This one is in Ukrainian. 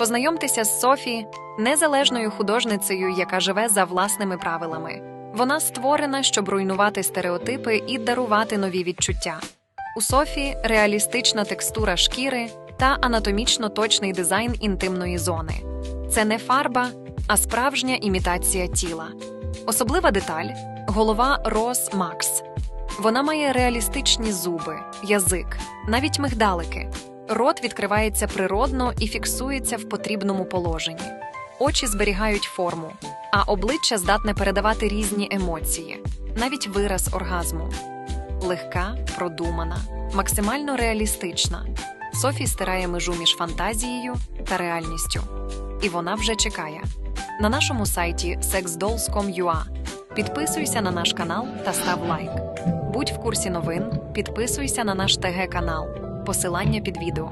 Познайомтеся з Софі, незалежною художницею, яка живе за власними правилами. Вона створена, щоб руйнувати стереотипи і дарувати нові відчуття. У Софі реалістична текстура шкіри та анатомічно точний дизайн інтимної зони. Це не фарба, а справжня імітація тіла. Особлива деталь голова Рос Макс. Вона має реалістичні зуби, язик, навіть мигдалики. Рот відкривається природно і фіксується в потрібному положенні. Очі зберігають форму, а обличчя здатне передавати різні емоції, навіть вираз оргазму. Легка, продумана, максимально реалістична. Софі стирає межу між фантазією та реальністю. І вона вже чекає. На нашому сайті sexdolls.com.ua Підписуйся на наш канал та став лайк. Будь в курсі новин, підписуйся на наш ТГ канал. Посилання під відео.